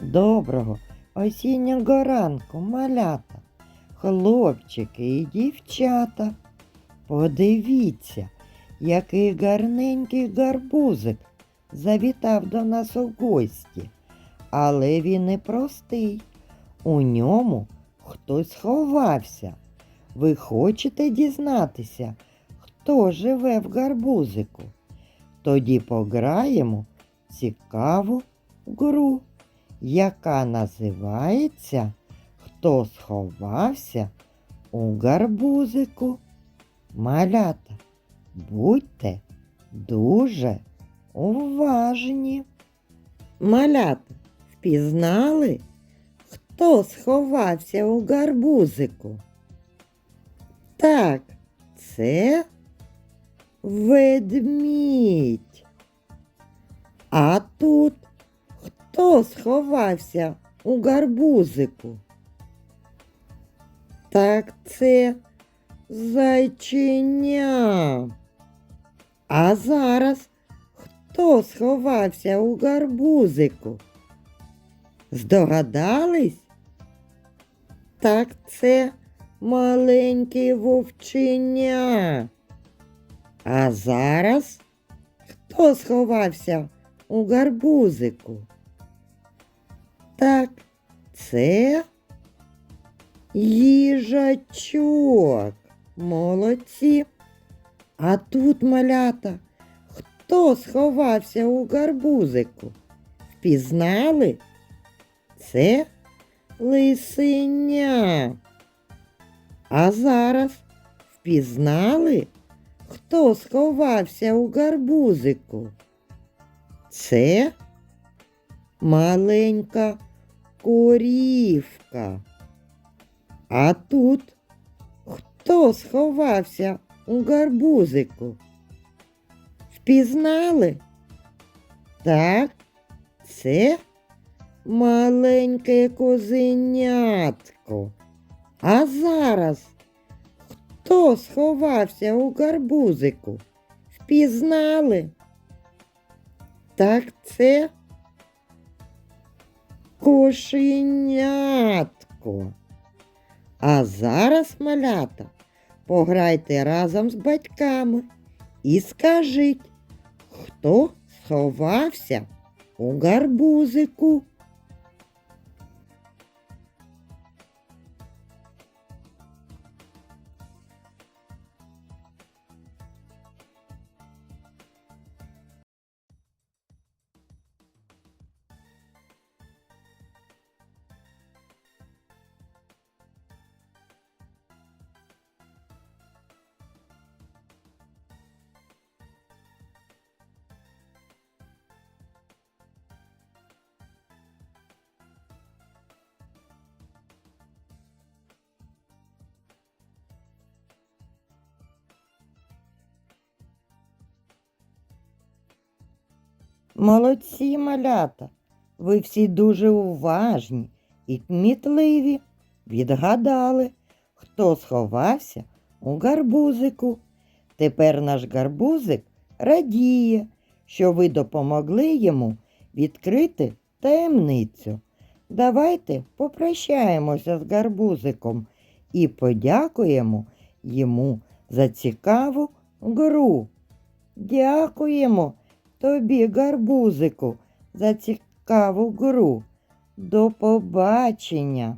Доброго осіннього ранку, малята, хлопчики і дівчата. Подивіться, який гарненький гарбузик завітав до нас у гості. Але він не простий. У ньому хтось ховався. Ви хочете дізнатися, хто живе в гарбузику? Тоді пограємо цікаву гру яка називається Хто сховався у гарбузику. Малята, будьте дуже уважні. Малята, впізнали, хто сховався у гарбузику? Так, це ведмідь. А тут Хто сховався у гарбузику? Так це зайчиня. А зараз хто сховався у гарбузику? Здогадались? Так це маленький вовченя. А зараз хто сховався у гарбузику? Так, це їжачок. Молодці. А тут малята. Хто сховався у гарбузику? Впізнали? Це лисеня. А зараз впізнали, хто сховався у гарбузику? Це маленька корівка. А тут хто сховався у гарбузику? Впізнали? Так, це маленьке козенятко. А зараз хто сховався у гарбузику? Впізнали? Так це кошенятко. А зараз, малята, пограйте разом з батьками і скажіть, хто сховався у гарбузику. Молодці, малята, ви всі дуже уважні і кмітливі. Відгадали, хто сховався у гарбузику. Тепер наш гарбузик радіє, що ви допомогли йому відкрити таємницю. Давайте попрощаємося з гарбузиком і подякуємо йому за цікаву гру. Дякуємо тобі, гарбузику, за цікаву гру. До побачення!